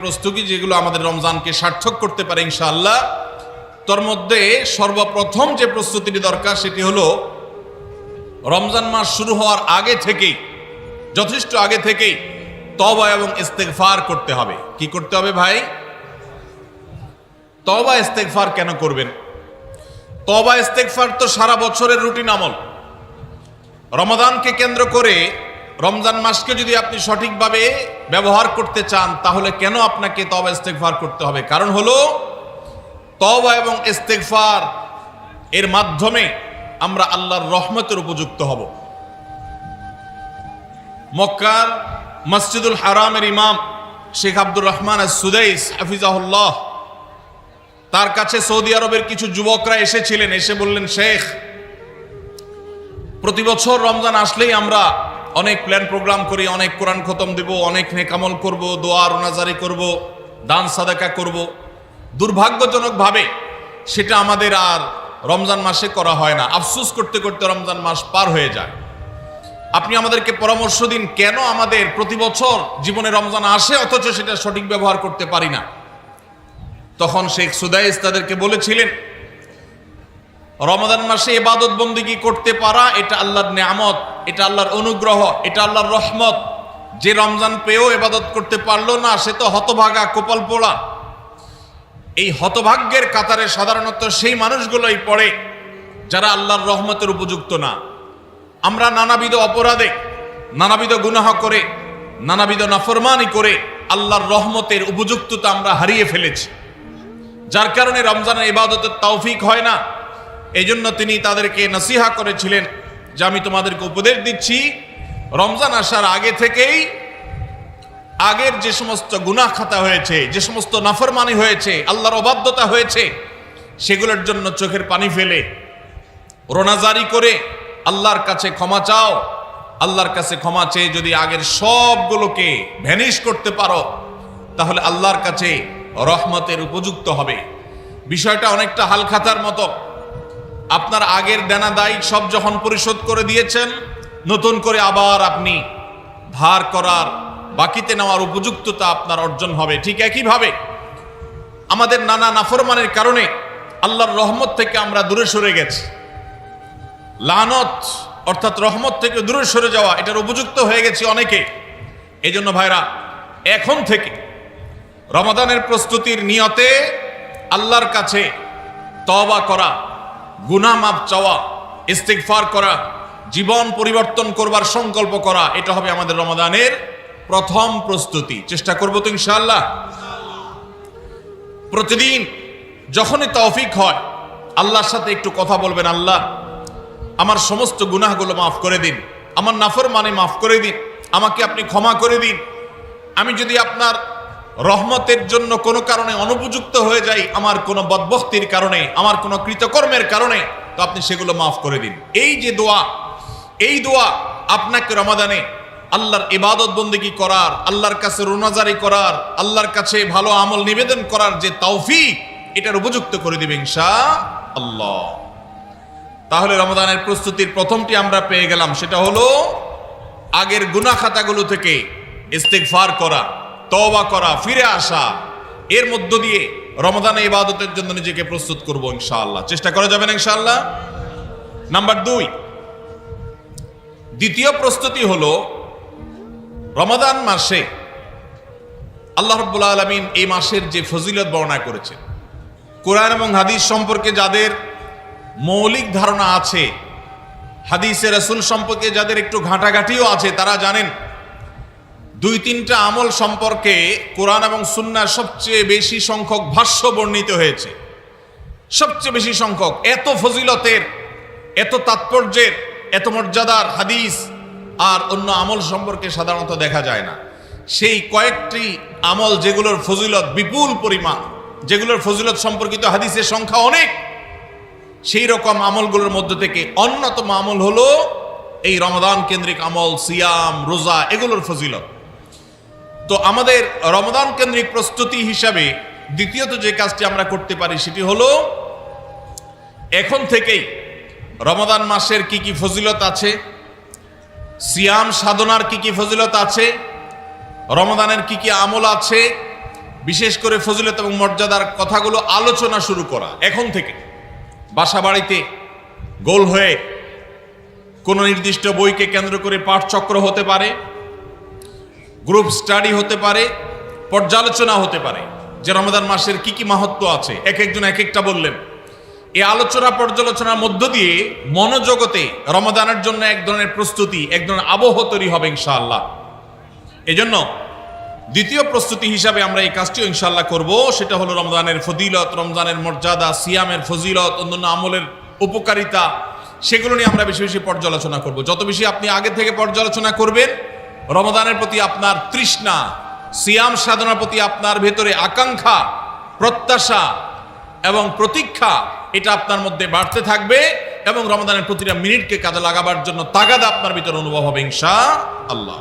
প্রস্তুতি যেগুলো আমাদের রমজানকে সার্থক করতে পারে ইনশাআল্লাহ, তোর মধ্যে সর্বপ্রথম যে প্রস্তুতিটি দরকার সেটি হলো, রমজান মাস শুরু হওয়ার আগে থেকেই, যথেষ্ট আগে থেকেই তবা এবং ইস্তেগফার করতে হবে। কি করতে হবে ভাই? তবা ইস্তেগফার কেন করবেন? তবা ইস্তেগফার তো সারা বছরের রুটিন আমল। রমাদানকে কেন্দ্র করে রমজান মাসকে যদি আপনি সঠিকভাবে ব্যবহার করতে চান, তাহলে কেন আপনাকে তবা ইস্তেগফার করতে হবে? কারণ হলো তবা এবং ইস্তেগফার এর মাধ্যমে আমরা আল্লাহর রহমতের উপযুক্ত হব। মক্কার মসজিদুল হারামের ইমাম শেখ আব্দুর রহমান সুদাইস হাফিজাহুল্লাহ, তার কাছে সৌদি আরবের কিছু যুবকরা এসেছিলেন, এসে বললেন, শেখ, প্রতি বছর রমজান আসলেই আমরা অনেক প্ল্যান প্রোগ্রাম করি, অনেক কোরআন খতম দেব, অনেক নেকামল করব, দোয়া রোনাজারি করব, দান সাদাকা করব। দুর্ভাগ্যজনকভাবে সেটা আমাদের আর রমজান মাসে করা হয় না। আফসুস করতে করতে রমজান মাস পার হয়ে যায়। আপনি আমাদেরকে পরামর্শ দিন, কেন আমাদের প্রতি বছর জীবনে রমজান আসে, অথচ সেটা সঠিক ব্যবহার করতে পারি না? তখন শেখ সুদাইস তাদেরকে বলেছিলেন রমাদান মাসে এবাদত বন্দিগি করতে পারা, এটা আল্লাহর নিয়ামত, এটা আল্লাহর অনুগ্রহ, এটা আল্লাহর রহমত। যে রমজান পেয়েও এবাদত করতে পারল না, সে তো হতভাগা কপাল পোড়া। এই হতভাগ্যের কাতারে সাধারণত সেই মানুষগুলোই পড়ে, যারা আল্লাহর রহমতের উপযুক্ত না। আমরা নানাবিধ অপরাধে, নানাবিধ গুনাহ করে, নানাবিধ নাফরমানি করে আল্লাহর রহমতের উপযুক্ততা আমরা হারিয়ে ফেলেছি। যার কারণে রমজানের ইবাদতের তৌফিক হয় না। এই জন্য তিনি তাদেরকে নসিহা করেছিলেন যে আমি তোমাদেরকে উপদেশ দিচ্ছি, রমজান আসার আগে থেকেই আগের যে সমস্ত গুনাহ খাতা হয়েছে, যে সমস্ত নাফরমানি হয়েছে, আল্লাহর অবাধ্যতা হয়েছে, সেগুলোর জন্য চোখের পানি ফেলে রোনাজারি করে আল্লাহর কাছে ক্ষমা চাও। আল্লাহর কাছে ক্ষমা চেয়ে যদি আগের সবগুলোকে ভ্যানিশ করতে পারো, তাহলে আল্লাহর কাছে রহমতের উপযুক্ত হবে। বিষয়টা অনেকটা হালখাতার মতো। আপনার আগের দেনা দায় সব যখন পরিশোধ করে দিয়েছেন, নতুন করে আবার আপনি ধার করার, বাকিতে নেওয়ার উপযুক্ততা আপনার অর্জন হবে। ঠিক একইভাবে আমাদের নানা নাফরমানের কারণে আল্লাহর রহমত থেকে আমরা দূরে সরে গেছি। লানত, অর্থাৎ রহমত থেকে দূরে সরে যাওয়া, এটার উপযুক্ত হয়ে গেছি অনেকে। এই জন্য ভাইরা, এখন থেকে রমাদানের প্রস্তুতির নিয়তে আল্লাহর কাছে তবা করা গুনা মাপ চাওয়া, ইস্তিগফার করা, জীবন পরিবর্তন করবার সংকল্প করা, এটা হবে আমাদের রমাদানের প্রথম প্রস্তুতি। চেষ্টা করব তো ইনশাআল্লাহ। প্রতিদিন যখনই তৌফিক হয়, আল্লাহর সাথে একটু কথা বলবেন, আল্লাহ, আমার সমস্ত গুনাহগুলো মাফ করে দিন, আমার নাফর মানে মাফ করে দিন, আমাকে আপনি ক্ষমা করে দিন। আমি যদি আপনার রহমতের জন্য কোনো কারণে অনুপযুক্ত হয়ে যাই আমার কোনো বদবক্তির কারণে, আমার কোনো কৃতকর্মের কারণে, তো আপনি সেগুলো মাফ করে দিন। এই যে দোয়া, এই দোয়া আপনাকে রমাদানে আল্লাহর ইবাদত বন্দিগি করার, আল্লাহর কাছে রোনাজারি করার, আল্লাহর কাছে ভালো আমল নিবেদন করার যে তৌফিক, এটার উপযুক্ত করে দিবে ইনশা আল্লাহ তাহলে রমাদানের প্রস্তুতির প্রথমটি আমরা পেয়ে গেলাম, সেটা হলো আগের গুনা খাতাগুলো থেকে ইস্তেগফার করা। তওবা করা, ফিরে আসা, এর মধ্য দিয়ে রমাদানে ইবাদতের জন্য নিজেকে প্রস্তুত করব ইনশাআল্লাহ। চেষ্টা করা যাবে না ইনশাআল্লাহ? নাম্বার দুই, দ্বিতীয় প্রস্তুতি হল রমাদান মাসে আল্লাহ রব্বুল আলমিন এই মাসের যে ফজিলত বর্ণনা করেছে কোরআন এবং হাদিস সম্পর্কে যাদের মৌলিক ধারণা আছে, হাদিসে রসুল সম্পর্কে যাদের একটু ঘাঁটাঘাঁটিও আছে, তারা জানেন দুই তিনটা আমল সম্পর্কে কোরআন এবং সুন্নার সবচেয়ে বেশি সংখ্যক ভাষ্য বর্ণিত হয়েছে। সবচেয়ে বেশি সংখ্যক, এত ফজিলতের, এত তাৎপর্যের, এত মর্যাদার হাদিস আর অন্য আমল সম্পর্কে সাধারণত দেখা যায় না। সেই কয়েকটি আমল যেগুলোর ফজিলত বিপুল পরিমাণ, যেগুলোর ফজিলত সম্পর্কিত হাদিসের সংখ্যা অনেক, সেই রকম আমলগুলোর মধ্য থেকে অন্যতম আমল হলো এই রমদান কেন্দ্রিক আমল, সিয়াম, রোজা, এগুলোর ফজিলত। তো আমাদের রমদান কেন্দ্রিক প্রস্তুতি হিসাবে দ্বিতীয়ত যে কাজটি আমরা করতে পারি সেটি হলো, এখন থেকেই রমদান মাসের কি কি ফজিলত আছে, সিয়াম সাধনার কি কি ফজিলত আছে, রমদানের কি কি আমল আছে, বিশেষ করে ফজিলত এবং মর্যাদার কথাগুলো আলোচনা শুরু করা, এখন থেকে বাসা বাড়িতে গোল হয়ে কোনো নির্দিষ্ট বইকে কেন্দ্র করে পাঠচক্র হতে পারে গ্রুপ স্টাডি হতে পারে, পর্যালোচনা হতে পারে। যে রমাদান মাসের কি কি মাহাত্ম আছে? এক একজন এক একটা বললেন। এই আলোচনা পর্যালোচনার মধ্য দিয়ে মনোজগতে রমাদানের জন্য এক ধরনের প্রস্তুতি, এক ধরনের আবহ তৈরি হবে ইনশাআল্লাহ। এজন্য দ্বিতীয় প্রস্তুতি হিসাবে আমরা এই কাজটিও ইনশাআল্লাহ করব। সেটা হলো রমজানের ফজিলত, রমজানের মর্যাদা, সিয়ামের ফজিলত, অন্যান্য আমলের উপকারিতা, সেগুলো নিয়ে আমরা বেশি বেশি পর্যালোচনা করব। যত বেশি আপনি আগে থেকে পর্যালোচনা করবেন রমদানের প্রতি আপনার তৃষ্ণা, সিয়াম সাধনার প্রতি আপনার ভেতরে আকাঙ্ক্ষা, প্রত্যাশা এবং প্রতীক্ষা, এটা আপনার মধ্যে বাড়তে থাকবে এবং রমদানের প্রতিটা মিনিটকে কাজে লাগাবার জন্য তাগাদা আপনার ভিতরে অনুভব হবে ইনশা আল্লাহ